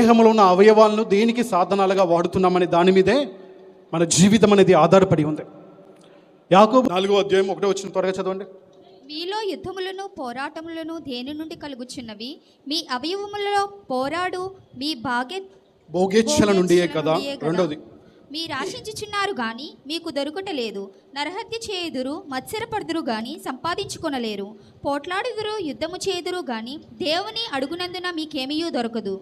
దేహంలో ఉన్న అవయవాలను దేనికి సాధనాలుగా వాడుతున్నామనే దాని మీదే మన జీవితం అనేది ఆధారపడి ఉంది. యాకోబు నాలుగో అధ్యాయం ఒకటో వచ్చిన త్వరగా చదవండి. మీలో యుద్ధములను పోరాటములను దేని నుండి కలుగుచున్నవి? మీ అవయవములలో పోరాడు మీ భాగ్య భోగేచ్ఛల నుండియే కదా. రెండోది. మీరు ఆశించుచున్నారు గాని మీకు దొరుకుటలేదు నరహత్య చేయుదురు మత్సరపడుదురు గాని సంపాదించుకొనలేరు. పోట్లాడుదురు యుద్ధము చేయుదురు గాని దేవుని అడుగునందున మీకేమీయూ దొరకదు.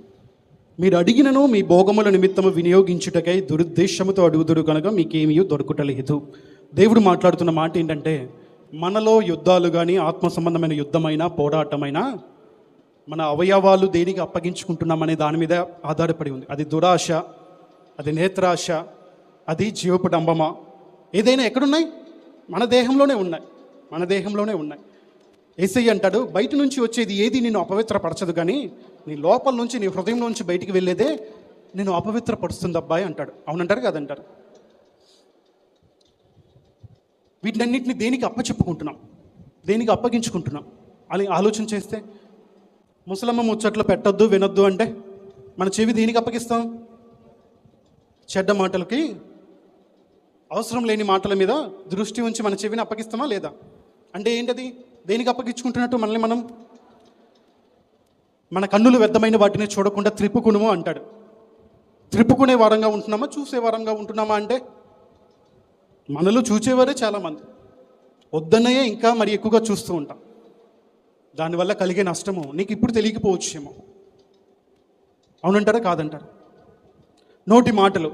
మీరు అడిగినను మీ భోగముల నిమిత్తము వినియోగించుటకై దురుద్దేశముతో అడుగుదురు కనుక మీకేమీ దొరకటలేదు. దేవుడు మాట్లాడుతున్న మాట ఏంటంటే మనలో యుద్ధాలు కానీ ఆత్మ సంబంధమైన యుద్ధమైన పోరాటమైన మన అవయవాలు దేనికి అప్పగించుకుంటున్నామనే దాని మీద ఆధారపడి ఉంది. అది దురాశ అది నేత్రాశ అది జీవపు డంబమా ఏదైనా ఎక్కడున్నాయి? మన దేహంలోనే ఉన్నాయి. మన దేహంలోనే ఉన్నాయి. ఏసై అంటాడు బయట నుంచి వచ్చేది ఏది నేను అపవిత్రపరచదు కానీ నీ లోపల నుంచి నీ హృదయం నుంచి బయటికి వెళ్ళేదే నేను అపవిత్రపరుస్తుంది అబ్బాయి అంటాడు. అవునంటారు కదంటారు? వీటినన్నింటిని దేనికి అప్పచెప్పుకుంటున్నాం? దేనికి అప్పగించుకుంటున్నాం? అని ఆలోచన చేస్తే ముసలమ్మ ముచ్చట్లు పెట్టొద్దు వినొద్దు అంటే మన చెవి దేనికి అప్పగిస్తాం? చెడ్డ మాటలకి అవసరం లేని మాటల మీద దృష్టి ఉంచి మన చెవిని అప్పగిస్తామా లేదా? అంటే ఏంటది? దేనికి అప్పగించుకుంటున్నట్టు మనల్ని మనం మన కన్నులు వ్యర్థమైన వాటిని చూడకుండా త్రిప్పుకునుము అంటాడు. త్రిప్పుకునే వారంగా ఉంటున్నామా? చూసే వారంగా ఉంటున్నామా అంటే మనలో చూచేవారే చాలామంది. వద్దన్నయే ఇంకా మరి ఎక్కువగా చూస్తూ ఉంటాం. దానివల్ల కలిగే నష్టము నీకు ఇప్పుడు తెలియకపోవచ్చేమో. అవునంటారా? కాదంటారు? నోటి మాటలు.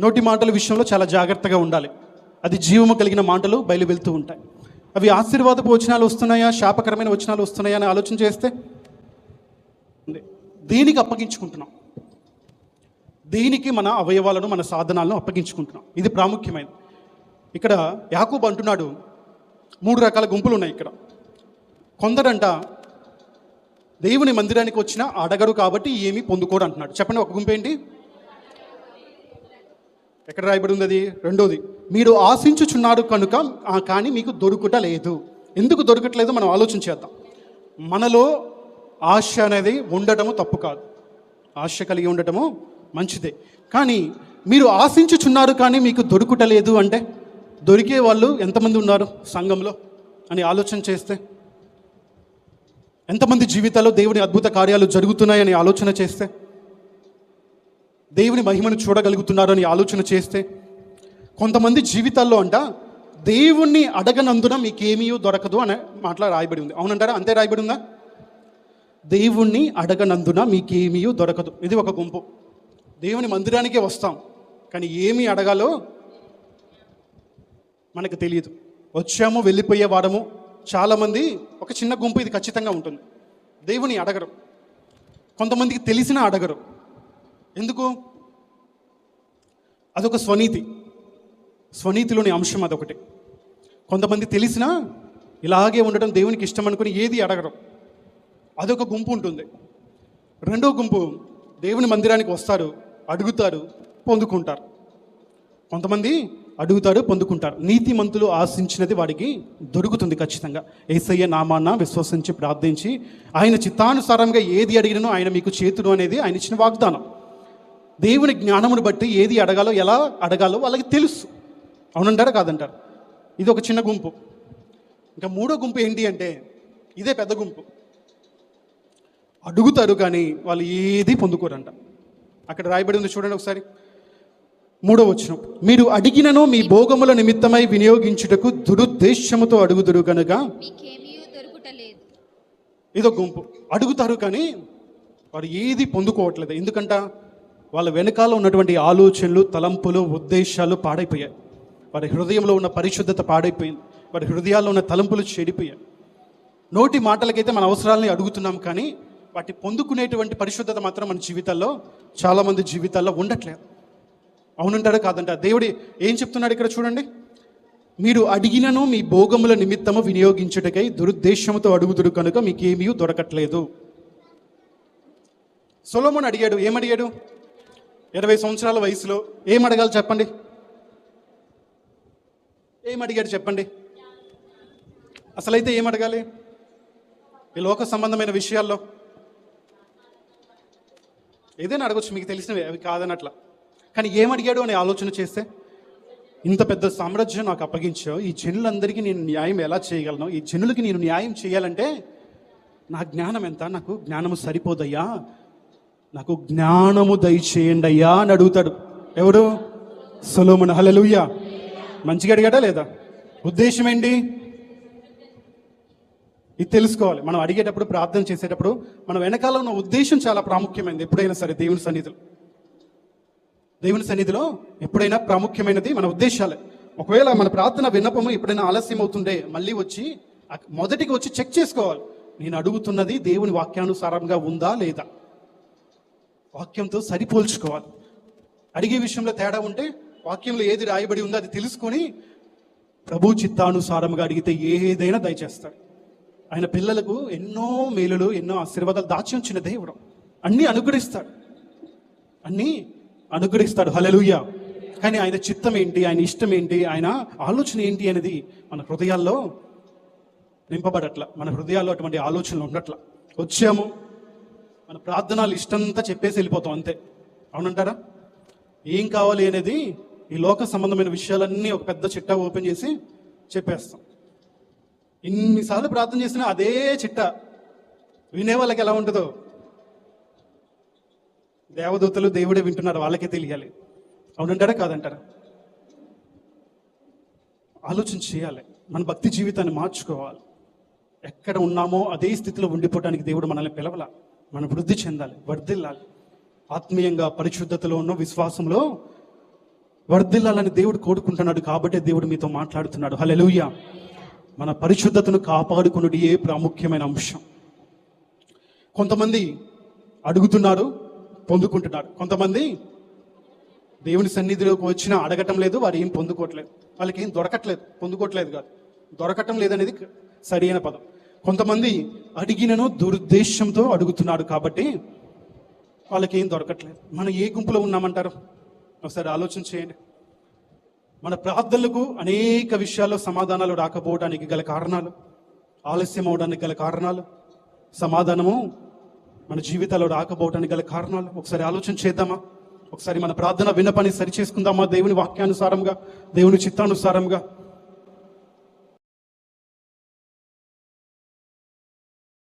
నోటి మాటల విషయంలో చాలా జాగ్రత్తగా ఉండాలి. అది జీవము కలిగిన మాటలు బయలు వెళ్తూ ఉంటాయి. అవి ఆశీర్వాదపు వచనాలు వస్తున్నాయా? శాపకరమైన వచనాలు వస్తున్నాయా అని ఆలోచన చేస్తే దేనికి అప్పగించుకుంటున్నాం. దేనికి మన అవయవాలను మన సాధనాలను అప్పగించుకుంటున్నాం. ఇది ప్రాముఖ్యమైనది. ఇక్కడ యాకూబ్ అంటున్నాడు మూడు రకాల గుంపులు ఉన్నాయి ఇక్కడ. కొందరంట దేవుని మందిరానికి వచ్చిన అడగరు కాబట్టి ఏమీ పొందుకోడు అంటున్నాడు. చెప్పండి ఒక గుంపు ఏంటి? ఎక్కడ రాయబడి ఉంది అది రెండోది మీరు ఆశించుచున్నారు కనుక ఆ కానీ మీకు దొరుకుట లేదు ఎందుకు దొరకట్లేదు? మనం ఆలోచన చేద్దాం. మనలో ఆశ అనేది ఉండటము తప్పు కాదు. ఆశ కలిగి ఉండటము మంచిదే. కానీ మీరు ఆశించుచున్నారు కానీ మీకు దొరుకుట లేదు అంటే దొరికే వాళ్ళు ఎంతమంది ఉన్నారు సంఘంలో అని ఆలోచన చేస్తే? ఎంతమంది జీవితాల్లో దేవుని అద్భుత కార్యాలు జరుగుతున్నాయని ఆలోచన చేస్తే? దేవుని మహిమను చూడగలుగుతున్నారని ఆలోచన చేస్తే కొంతమంది జీవితాల్లో అంట దేవుణ్ణి అడగనందున మీకేమీ దొరకదు అనే మాటలా రాయబడి ఉంది. అవునంటారా? అంతే రాయబడి ఉందా? దేవుణ్ణి అడగనందున మీకేమీ దొరకదు. ఇది ఒక గుంపు. దేవుని మందిరానికే వస్తాం కానీ ఏమి అడగాలో మనకు తెలియదు. వచ్చాము వెళ్ళిపోయే వారము. చాలామంది ఒక చిన్న గుంపు ఇది ఖచ్చితంగా ఉంటుంది. దేవుని అడగరు. కొంతమందికి తెలిసినా అడగరు. ఎందుకు? అదొక స్వనీతి. స్వనీతిలోని అంశం అదొకటి. కొంతమంది తెలిసినా ఇలాగే ఉండటం దేవునికి ఇష్టం అనుకుని ఏది అడగరు. అదొక గుంపు ఉంటుంది. రెండో గుంపు దేవుని మందిరానికి వస్తారు అడుగుతారు పొందుకుంటారు. కొంతమంది అడుగుతారు పొందుకుంటారు. నీతిమంతులు ఆశించినది వాడికి దొరుకుతుంది ఖచ్చితంగా. ఏసయ్య నామాన్న విశ్వసించి ప్రార్థించి ఆయన చిత్తానుసారంగా ఏది అడిగినో ఆయన మీకు చేతుడు అనేది ఆయన ఇచ్చిన వాగ్దానం. దేవుని జ్ఞానమును బట్టి ఏది అడగాలో ఎలా అడగాలో వాళ్ళకి తెలుసు. అవునంటారా కాదంటారు? ఇది ఒక చిన్న గుంపు. ఇంకా మూడో గుంపు ఏంటి అంటే ఇదే పెద్ద గుంపు. అడుగుతారు కానీ వాళ్ళు ఏది పొందుకోరంట. అక్కడ రాయబడి ఉంది చూడండి ఒకసారి. మూడో వచనం. మీరు అడిగినను మీ భోగముల నిమిత్తమై వినియోగించుటకు దురుద్దేశముతో అడుగుదురు కనుక ఇదో గుంపు. అడుగుతారు కానీ వారు ఏది పొందుకోవట్లేదు. ఎందుకంట? వాళ్ళ వెనకాల ఉన్నటువంటి ఆలోచనలు తలంపులు ఉద్దేశాలు పాడైపోయాయి. వారి హృదయంలో ఉన్న పరిశుద్ధత పాడైపోయింది. వారి హృదయాల్లో ఉన్న తలంపులు చెడిపోయాయి. నోటి మాటలకైతే మన అవసరాలని అడుగుతున్నాం కానీ వాటి పొందుకునేటువంటి పరిశుద్ధత మాత్రం మన జీవితాల్లో చాలామంది జీవితాల్లో ఉండట్లేదు. అవునంటారా కాదంట దేవుడు ఏం చెప్తున్నాడు ఇక్కడ చూడండి. మీరు అడిగినను మీ భోగముల నిమిత్తము వినియోగించుటకై దురుద్దేశంతో అడుగుతుడు కనుక మీకేమీ దొరకట్లేదు. సొలోమోన్ అడిగాడు ఏమడిగాడు? ఇరవై సంవత్సరాల వయసులో ఏం అడగాలి చెప్పండి? ఏం అడిగాడు చెప్పండి? అసలైతే ఏం అడగాలి? ఈ లోక సంబంధమైన విషయాల్లో. ఏదైనా అడగచ్చు మీకు తెలిసినవి అవి కాదనట్లా కానీ ఏం అడిగాడు అని ఆలోచన చేస్తే ఇంత పెద్ద సామ్రాజ్యం నాకు అప్పగించావు ఈ జనులందరికీ నేను న్యాయం ఎలా చేయగలను? ఈ జనులకి నేను న్యాయం చేయాలంటే నా జ్ఞానం ఎంత? నాకు జ్ఞానము సరిపోదయ్యా? నాకు జ్ఞానము దయచేయండి అయ్యా అని అడుగుతాడు. ఎవడు? సొలోమన్. హలలుయ్యా మంచిగా అడిగాడా లేదా? ఉద్దేశం ఏంటి? ఇది తెలుసుకోవాలి. మనం అడిగేటప్పుడు ప్రార్థన చేసేటప్పుడు మన వెనకాల ఉన్న ఉద్దేశం చాలా ప్రాముఖ్యమైనది. ఎప్పుడైనా సరే దేవుని సన్నిధిలో. దేవుని సన్నిధిలో ఎప్పుడైనా ప్రాముఖ్యమైనది మన ఉద్దేశాలే. ఒకవేళ మన ప్రార్థన విన్నపము ఎప్పుడైనా ఆలస్యం అవుతుండే మళ్ళీ వచ్చి మొదటికి వచ్చి చెక్ చేసుకోవాలి. నేను అడుగుతున్నది దేవుని వాక్యానుసారంగా ఉందా లేదా? వాక్యంతో సరిపోల్చుకోవాలి. అడిగే విషయంలో తేడా ఉంటే వాక్యంలో ఏది రాయబడి ఉందో అది తెలుసుకొని ప్రభు చిత్తానుసారంగా అడిగితే ఏదైనా దయచేస్తాడు. ఆయన పిల్లలకు ఎన్నో మేలులు ఎన్నో ఆశీర్వాదాలు దాచి ఉంచిన దేవుడు. అన్నీ అనుగ్రహిస్తాడు. అన్నీ అనుగ్రహిస్తాడు. హలలుయ కానీ ఆయన చిత్తం ఏంటి ఆయన ఇష్టం ఏంటి ఆయన ఆలోచన ఏంటి అనేది మన హృదయాల్లో నింపబడట్ల. మన హృదయాల్లో అటువంటి ఆలోచనలు ఉండట్ల. వచ్చాము. మన ప్రార్థన లిస్ట్ ఇష్టంతా చెప్పేసి వెళ్ళిపోతాం అంతే. అవునంటారా? ఏం కావాలి అనేది ఈ లోక సంబంధమైన విషయాలన్నీ ఒక పెద్ద చిట్టా ఓపెన్ చేసి చెప్పేస్తాం. ఇన్నిసార్లు ప్రార్థన చేసినా అదే చిట్టా. వినే వాళ్ళకి ఎలా ఉంటుందో? దేవదూతలు దేవుడే వింటున్నారు వాళ్ళకే తెలియాలి. అవునంటారా? కాదంటారా? ఆలోచన చేయాలి. మన భక్తి జీవితాన్ని మార్చుకోవాలి. ఎక్కడ ఉన్నామో అదే స్థితిలో ఉండిపోవడానికి దేవుడు మనల్ని పిలవల. మనం వృద్ధి చెందాలి వర్ధిల్లాలి. ఆత్మీయంగా పరిశుద్ధతలో ఉన్న విశ్వాసంలో వర్ధిల్లాలని దేవుడు కోరుకుంటున్నాడు కాబట్టే దేవుడు మీతో మాట్లాడుతున్నాడు. హలెలుయ్య మన పరిశుద్ధతను కాపాడుకున్నది ఏ ప్రాముఖ్యమైన అంశం. కొంతమంది అడుగుతున్నారు పొందుకుంటున్నారు. కొంతమంది దేవుని సన్నిధిలోకి వచ్చినా అడగటం లేదు వారు ఏం పొందుకోవట్లేదు. వాళ్ళకి ఏం దొరకట్లేదు పొందుకోవట్లేదు కాదు. దొరకటం లేదనేది సరైన పదం. కొంతమంది అడిగినను దురుద్దేశంతో అడుగుతున్నాడు కాబట్టి వాళ్ళకి ఏం దొరకట్లేదు. మనం ఏ గుంపులో ఉన్నామంటారు? ఒకసారి ఆలోచన చేయండి. మన ప్రార్థనలకు అనేక విషయాల్లో సమాధానాలు రాకపోవడానికి గల కారణాలు ఆలస్యం అవడానికి గల కారణాలు సమాధానము మన జీవితాల్లో రాకపోవడానికి గల కారణాలు. ఒకసారి ఆలోచన చేద్దామా? ఒకసారి మన ప్రార్థన విన్నపని సరి చేసుకుందామా దేవుని వాక్యానుసారంగా దేవుని చిత్తానుసారంగా?